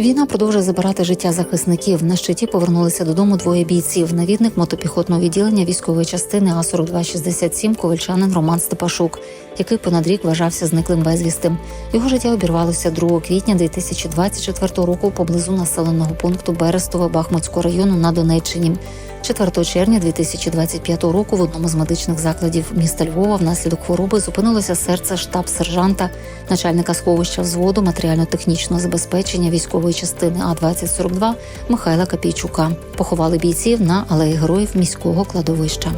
Війна продовжує забирати життя захисників. На щиті повернулися додому двоє бійців. Навідник мотопіхотного відділення військової частини А 4267 ковальчанин Роман Степашук, який понад рік вважався зниклим безвістим. Його життя обірвалося 2 квітня 2024 року поблизу населеного пункту Берестове Бахмутського району на Донеччині. 4 червня 2025 року в одному з медичних закладів міста Львова внаслідок хвороби зупинилося серце штаб-сержанта, начальника сховища взводу матеріально-технічного забезпечення військової частини А 2042 Михайла Капійчука. Поховали бійців на алеї героїв міського кладовища.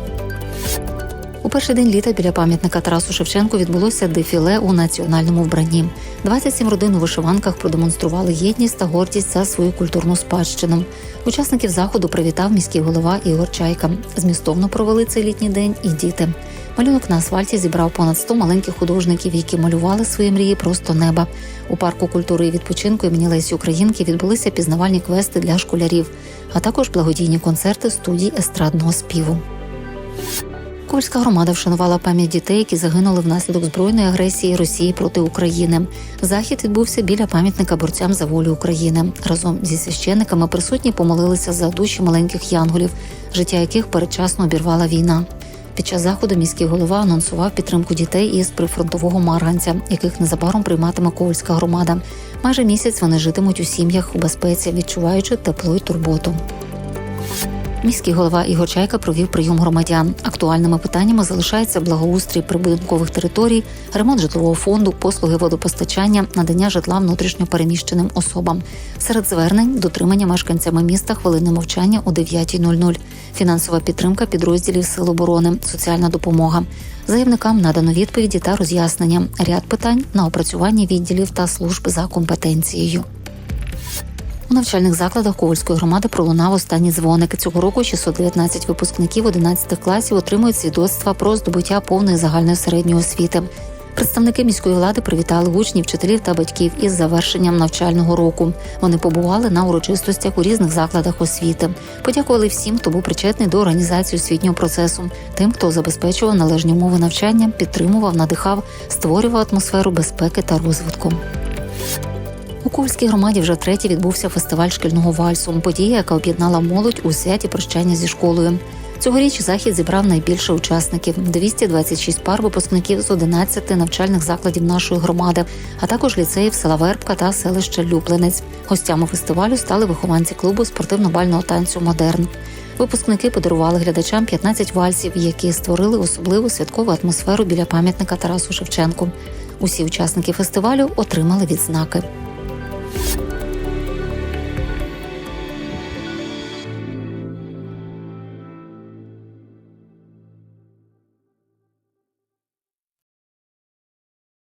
У перший день літа біля пам'ятника Тарасу Шевченку відбулося дефіле у національному вбранні. 27 родин у вишиванках продемонстрували єдність та гордість за свою культурну спадщину. Учасників заходу привітав міський голова Ігор Чайка. Змістовно провели цей літній день і діти. Малюнок на асфальті зібрав понад 100 маленьких художників, які малювали свої мрії просто неба. У парку культури і відпочинку імені Лесі Українки відбулися пізнавальні квести для школярів, а також благодійні концерти студій естрадного співу. Ковальська громада вшанувала пам'ять дітей, які загинули внаслідок збройної агресії Росії проти України. Захід відбувся біля пам'ятника борцям за волю України. Разом зі священниками присутні помолилися за душі маленьких янголів, життя яких передчасно обірвала війна. Під час заходу міський голова анонсував підтримку дітей із прифронтового марганця, яких незабаром прийматиме Ковальська громада. Майже місяць вони житимуть у сім'ях у безпеці, відчуваючи тепло й турботу. Міський голова Ігор Чайка провів прийом громадян. Актуальними питаннями залишається благоустрій прибудинкових територій, ремонт житлового фонду, послуги водопостачання, надання житла внутрішньо переміщеним особам. Серед звернень дотримання мешканцями міста хвилини мовчання о 9.00, фінансова підтримка підрозділів Сил оборони, соціальна допомога. Заявникам надано відповіді та роз'яснення. Ряд питань на опрацювання відділів та служб за компетенцією. У навчальних закладах Ковальської громади пролунав останній дзвоник. Цього року 619 випускників 11 класів отримують свідоцтва про здобуття повної загальної середньої освіти. Представники міської влади привітали учнів, вчителів та батьків із завершенням навчального року. Вони побували на урочистостях у різних закладах освіти. Подякували всім, хто був причетний до організації освітнього процесу, тим, хто забезпечував належні умови навчання, підтримував, надихав, створював атмосферу безпеки та розвитку. У Ковальській громаді вже втретє відбувся фестиваль шкільного вальсу. Подія, яка об'єднала молодь у святі прощання зі школою. Цьогоріч захід зібрав найбільше учасників 226 пар випускників з 11 навчальних закладів нашої громади, а також ліцеїв села Вербка та селища Люблинець. Гостями фестивалю стали вихованці клубу спортивно-бального танцю Модерн. Випускники подарували глядачам 15 вальсів, які створили особливу святкову атмосферу біля пам'ятника Тарасу Шевченку. Усі учасники фестивалю отримали відзнаки.